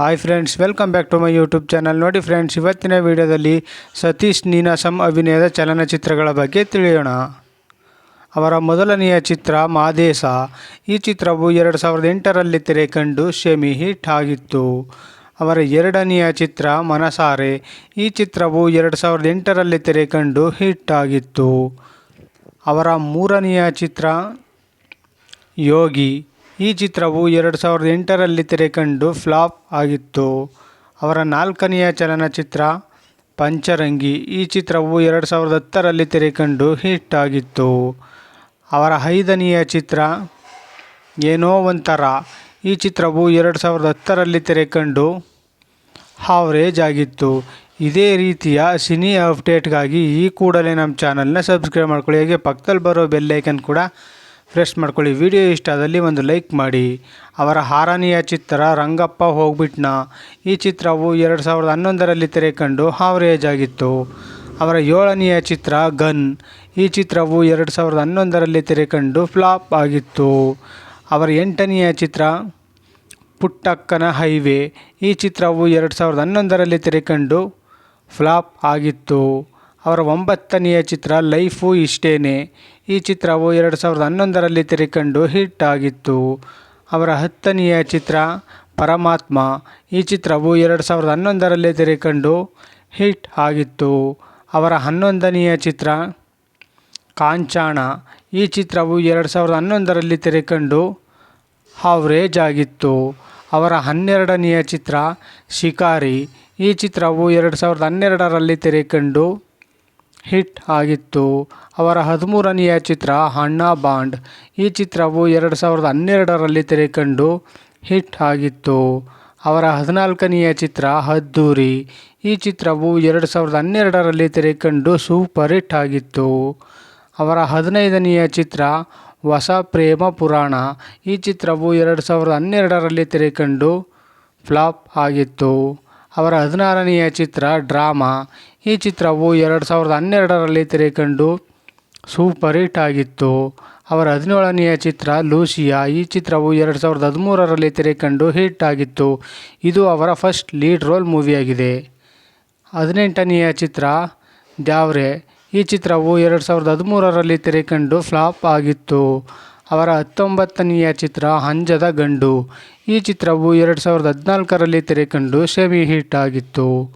Hi friends welcome back to my YouTube channel ನೋಡಿ friends ಇವತ್ತಿನ ವಿಡಿಯೋದಲ್ಲಿ ಸತೀಶ್ ನೀನಾಸಂ ಅಭಿನಯದ ಚಲನಚಿತ್ರಗಳ ಬಗ್ಗೆ ತಿಳಿಯೋಣ. ಅವರ ಮೊದಲನೆಯ ಚಿತ್ರ ಮಾದೇಶ ಈ ಚಿತ್ರವು ಎರಡು ಸಾವಿರದ ಎಂಟರಲ್ಲಿ ತೆರೆ ಕಂಡು ಶೆಮಿ ಹಿಟ್ ಆಗಿತ್ತು. ಅವರ ಎರಡನೆಯ ಚಿತ್ರ ಮನಸಾರೆ. ಈ ಚಿತ್ರವು ಎರಡು ಸಾವಿರದ ಎಂಟರಲ್ಲಿ ತೆರೆ ಕಂಡು ಹಿಟ್ ಆಗಿತ್ತು. ಅವರ ಮೂರನೆಯ ಚಿತ್ರ ಯೋಗಿ. ಈ ಚಿತ್ರವು ಎರಡು ಸಾವಿರದ ಎಂಟರಲ್ಲಿ ತೆರೆ ಕಂಡು ಫ್ಲಾಪ್ ಆಗಿತ್ತು. ಅವರ ನಾಲ್ಕನೆಯ ಚಲನಚಿತ್ರ ಪಂಚರಂಗಿ. ಈ ಚಿತ್ರವು ಎರಡು ಸಾವಿರದ ಹತ್ತರಲ್ಲಿ ತೆರೆ ಕಂಡು ಹಿಟ್ ಆಗಿತ್ತು. ಅವರ ಐದನೆಯ ಚಿತ್ರ ಏನೋ ಒಂಥರ. ಈ ಚಿತ್ರವು ಎರಡು ಸಾವಿರದ ಹತ್ತರಲ್ಲಿ ತೆರೆ ಕಂಡು ಹಾವ್ರೇಜ್ ಆಗಿತ್ತು. ಇದೇ ರೀತಿಯ ಸಿನಿ ಅಪ್ಡೇಟ್ಗಾಗಿ ಈ ಕೂಡಲೇ ನಮ್ಮ ಚಾನಲ್ನ ಸಬ್ಸ್ಕ್ರೈಬ್ ಮಾಡ್ಕೊಳ್ಳಿ. ಹಾಗೆ ಪಕ್ಕದಲ್ಲಿ ಬರೋ ಬೆಲ್ಲೈಕನ್ ಕೂಡ ಪ್ರೆಸ್ ಮಾಡ್ಕೊಳ್ಳಿ. ವಿಡಿಯೋ ಇಷ್ಟ ಆದಲ್ಲಿ ಒಂದು ಲೈಕ್ ಮಾಡಿ. ಅವರ ಹಾರಾನಿಯ ಚಿತ್ರ ರಂಗಪ್ಪ ಹೋಗ್ಬಿಟ್ನ. ಈ ಚಿತ್ರವು ಎರಡು ಸಾವಿರದ ಹನ್ನೊಂದರಲ್ಲಿ ತೆರೆ ಕಂಡು ಹಾವರೇಜ್ ಆಗಿತ್ತು ಅವರ ಏಳನೆಯ ಚಿತ್ರ ಗನ್. ಈ ಚಿತ್ರವು ಎರಡು ಸಾವಿರದ ಹನ್ನೊಂದರಲ್ಲಿ ತೆರೆ ಕಂಡು ಫ್ಲಾಪ್ ಆಗಿತ್ತು. ಅವರ ಎಂಟನೆಯ ಚಿತ್ರ ಪುಟ್ಟಕ್ಕನ ಹೈವೇ. ಈ ಚಿತ್ರವು ಎರಡು ಸಾವಿರದ ಹನ್ನೊಂದರಲ್ಲಿ ತೆರೆ ಕಂಡು ಫ್ಲಾಪ್ ಆಗಿತ್ತು. ಅವರ ಒಂಬತ್ತನೆಯ ಚಿತ್ರ ಲೈಫು ಇಷ್ಟೇನೆ. ಈ ಚಿತ್ರವು ಎರಡು ಸಾವಿರದ ಹನ್ನೊಂದರಲ್ಲಿ ತೆರೆ ಕಂಡು ಹಿಟ್ ಆಗಿತ್ತು. ಅವರ ಹತ್ತನೆಯ ಚಿತ್ರ ಪರಮಾತ್ಮ. ಈ ಚಿತ್ರವು ಎರಡು ಸಾವಿರದ ಹನ್ನೊಂದರಲ್ಲಿ ತೆರೆ ಕಂಡು ಹಿಟ್ ಆಗಿತ್ತು. ಅವರ ಹನ್ನೊಂದನೆಯ ಚಿತ್ರ ಕಾಂಚಾಣ. ಈ ಚಿತ್ರವು ಎರಡು ಸಾವಿರದ ಹನ್ನೊಂದರಲ್ಲಿ ತೆರೆ ಕಂಡು ಹಾವ್ರೇಜ್ ಆಗಿತ್ತು. ಅವರ ಹನ್ನೆರಡನೆಯ ಚಿತ್ರ ಶಿಕಾರಿ. ಈ ಚಿತ್ರವು ಎರಡು ಸಾವಿರದ ಹನ್ನೆರಡರಲ್ಲಿ ತೆರೆ ಕಂಡು ಹಿಟ್ ಆಗಿತ್ತು. ಅವರ ಹದಿಮೂರನೆಯ ಚಿತ್ರ ಅಣ್ಣಾ ಬಾಂಡ್. ಈ ಚಿತ್ರವು ಎರಡು ಸಾವಿರದ ಹನ್ನೆರಡರಲ್ಲಿ ತೆರೆ ಕಂಡು ಹಿಟ್ ಆಗಿತ್ತು. ಅವರ ಹದಿನಾಲ್ಕನೆಯ ಚಿತ್ರ ಅದ್ದೂರಿ ಈ ಚಿತ್ರವು ಎರಡು ಸಾವಿರದ ಹನ್ನೆರಡರಲ್ಲಿ ತೆರೆ ಕಂಡು ಸೂಪರ್ ಹಿಟ್ ಆಗಿತ್ತು. ಅವರ ಹದಿನೈದನೆಯ ಚಿತ್ರ ಹೊಸ ಪ್ರೇಮ ಪುರಾಣ. ಈ ಚಿತ್ರವು ಎರಡು ಸಾವಿರದ ಹನ್ನೆರಡರಲ್ಲಿ ತೆರೆ ಕಂಡು ಫ್ಲಾಪ್ ಆಗಿತ್ತು. ಅವರ ಹದಿನಾರನೆಯ ಚಿತ್ರ, ಡ್ರಾಮಾ. ಈ ಚಿತ್ರವು ಎರಡು ಸಾವಿರದ ಹನ್ನೆರಡರಲ್ಲಿ ತೆರೆ ಕಂಡು ಸೂಪರ್ ಹಿಟ್ ಆಗಿತ್ತು. ಅವರ ಹದಿನೇಳನೆಯ ಚಿತ್ರ, ಲೂಸಿಯಾ. ಈ ಚಿತ್ರವು ಎರಡು ಸಾವಿರದ ಹದಿಮೂರರಲ್ಲಿ ತೆರೆ ಕಂಡು ಹಿಟ್ ಆಗಿತ್ತು. ಇದು ಅವರ ಫಸ್ಟ್ ಲೀಡ್ ರೋಲ್ ಮೂವಿಯಾಗಿದೆ. ಹದಿನೆಂಟನೆಯ ಚಿತ್ರ, ದ್ಯಾವ್ರೆ. ಈ ಚಿತ್ರವು ಎರಡು ಸಾವಿರದ ಹದಿಮೂರರಲ್ಲಿ ತೆರೆ ಕಂಡು ಫ್ಲಾಪ್ ಆಗಿತ್ತು. ಅವರ ಹತ್ತೊಂಬತ್ತನೆಯ ಚಿತ್ರ ಹಂಜದ ಗಂಡು. ಈ ಚಿತ್ರವು ಎರಡು ಸಾವಿರದ ಹದಿನಾಲ್ಕರಲ್ಲಿ ತೆರೆ ಕಂಡು ಸೆಮಿ ಹಿಟ್ ಆಗಿತ್ತು.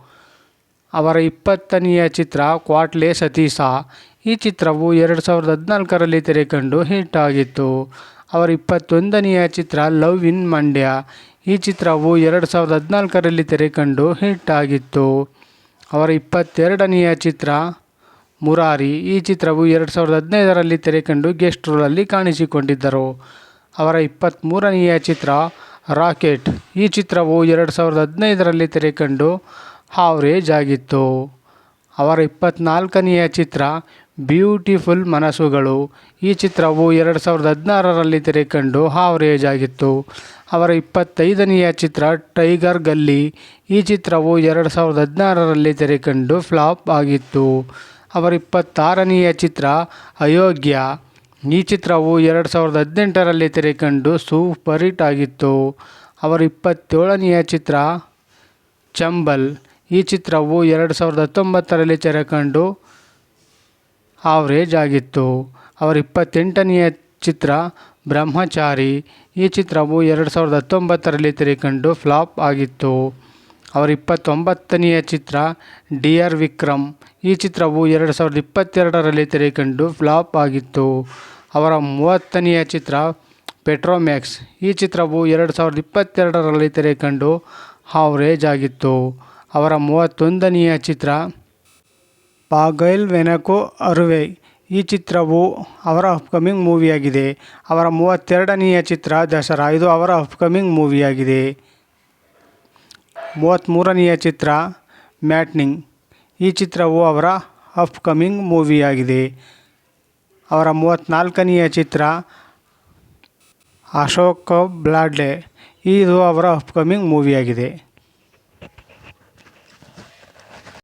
ಅವರ ಇಪ್ಪತ್ತನೆಯ ಚಿತ್ರ ಕ್ವಾಟ್ಲೆ ಸತೀಸ. ಈ ಚಿತ್ರವು ಎರಡು ಸಾವಿರದ ಹದಿನಾಲ್ಕರಲ್ಲಿ ತೆರೆ ಕಂಡು ಹಿಟ್ ಆಗಿತ್ತು. ಅವರ ಇಪ್ಪತ್ತೊಂದನೆಯ ಚಿತ್ರ ಲವ್ ಇನ್ ಮಂಡ್ಯ. ಈ ಚಿತ್ರವು ಎರಡು ಸಾವಿರದ ಹದಿನಾಲ್ಕರಲ್ಲಿ ತೆರೆ ಕಂಡು ಹಿಟ್ ಆಗಿತ್ತು. ಅವರ ಇಪ್ಪತ್ತೆರಡನೆಯ ಚಿತ್ರ ಮುರಾರಿ ಈ ಚಿತ್ರವು ಎರಡು ಸಾವಿರದ ಹದಿನೈದರಲ್ಲಿ ತೆರೆ ಕಂಡು ಗೆಸ್ಟ್ ರೋಲಲ್ಲಿ ಕಾಣಿಸಿಕೊಂಡಿದ್ದರು. ಅವರ ಇಪ್ಪತ್ತ್ಮೂರನೆಯ ಚಿತ್ರ ರಾಕೆಟ್. ಈ ಚಿತ್ರವು ಎರಡು ಸಾವಿರದ ಹದಿನೈದರಲ್ಲಿ ತೆರೆ ಕಂಡು ಹಾವ್ರೇಜ್ ಆಗಿತ್ತು. ಅವರ ಇಪ್ಪತ್ತ್ನಾಲ್ಕನೆಯ ಚಿತ್ರ ಬ್ಯೂಟಿಫುಲ್ ಮನಸ್ಸುಗಳು ಈ ಚಿತ್ರವು ಎರಡು ಸಾವಿರದ ಹದಿನಾರರಲ್ಲಿ ತೆರೆ ಕಂಡು ಹಾವ್ರೇಜ್ ಆಗಿತ್ತು. ಅವರ ಇಪ್ಪತ್ತೈದನೆಯ ಚಿತ್ರ ಟೈಗರ್ ಗಲ್ಲಿ. ಈ ಚಿತ್ರವು ಎರಡು ಸಾವಿರದ ಹದಿನಾರರಲ್ಲಿ ತೆರೆ ಕಂಡು ಫ್ಲಾಪ್ ಆಗಿತ್ತು. ಅವರ ಇಪ್ಪತ್ತಾರನೆಯ ಚಿತ್ರ ಅಯೋಗ್ಯ. ಈ ಚಿತ್ರವು ಎರಡು ಸಾವಿರದ ಹದಿನೆಂಟರಲ್ಲಿ ತೆರೆ ಕಂಡು ಸೂಪರ್ ಹಿಟ್ ಆಗಿತ್ತು. ಅವರ ಇಪ್ಪತ್ತೇಳನೆಯ ಚಿತ್ರ ಚಂಬಲ್. ಈ ಚಿತ್ರವು ಎರಡು ಸಾವಿರದ ಹತ್ತೊಂಬತ್ತರಲ್ಲಿ ತೆರೆ ಕಂಡು ಆವ್ರೇಜ್ ಆಗಿತ್ತು. ಅವರ ಇಪ್ಪತ್ತೆಂಟನೆಯ ಚಿತ್ರ ಬ್ರಹ್ಮಚಾರಿ. ಈ ಚಿತ್ರವು ಎರಡು ಸಾವಿರದ ಹತ್ತೊಂಬತ್ತರಲ್ಲಿ ತೆರೆ ಕಂಡು ಫ್ಲಾಪ್ ಆಗಿತ್ತು. ಅವರ ಇಪ್ಪತ್ತೊಂಬತ್ತನೆಯ ಚಿತ್ರ ಡಿಯರ್ ವಿಕ್ರಮ್. ಈ ಚಿತ್ರವು ಎರಡು ಸಾವಿರದ ಇಪ್ಪತ್ತೆರಡರಲ್ಲಿ ತೆರೆ ಕಂಡು ಫ್ಲಾಪ್ ಆಗಿತ್ತು. ಅವರ ಮೂವತ್ತನೆಯ ಚಿತ್ರ ಪೆಟ್ರೋಮ್ಯಾಕ್ಸ್. ಈ ಚಿತ್ರವು ಎರಡು ಸಾವಿರದ ಇಪ್ಪತ್ತೆರಡರಲ್ಲಿ ತೆರೆ ಕಂಡು ಹಾವ್ರೇಜ್ ಆಗಿತ್ತು. ಅವರ ಮೂವತ್ತೊಂದನೆಯ ಚಿತ್ರ ಪಾಗೈಲ್ ವೆನಕೋ ಅರುವೆ. ಈ ಚಿತ್ರವು ಅವರ ಅಪ್ಕಮಿಂಗ್ ಮೂವಿಯಾಗಿದೆ. ಅವರ ಮೂವತ್ತೆರಡನೆಯ ಚಿತ್ರ ದಸರಾ. ಇದು ಅವರ ಅಪ್ಕಮಿಂಗ್ ಮೂವಿಯಾಗಿದೆ. ಮೂವತ್ತ್ಮೂರನೆಯ ಚಿತ್ರ ಮ್ಯಾಟ್ನಿಂಗ್ ಈ ಚಿತ್ರವು ಅವರ ಅಪ್ಕಮಿಂಗ್ ಮೂವಿಯಾಗಿದೆ. ಅವರ ಮೂವತ್ತ್ನಾಲ್ಕನೆಯ ಚಿತ್ರ, ಅಶೋಕ ಬ್ಲಾಡ್ಲೆ. ಇದು ಅವರ ಅಪ್ಕಮಿಂಗ್ ಮೂವಿಯಾಗಿದೆ.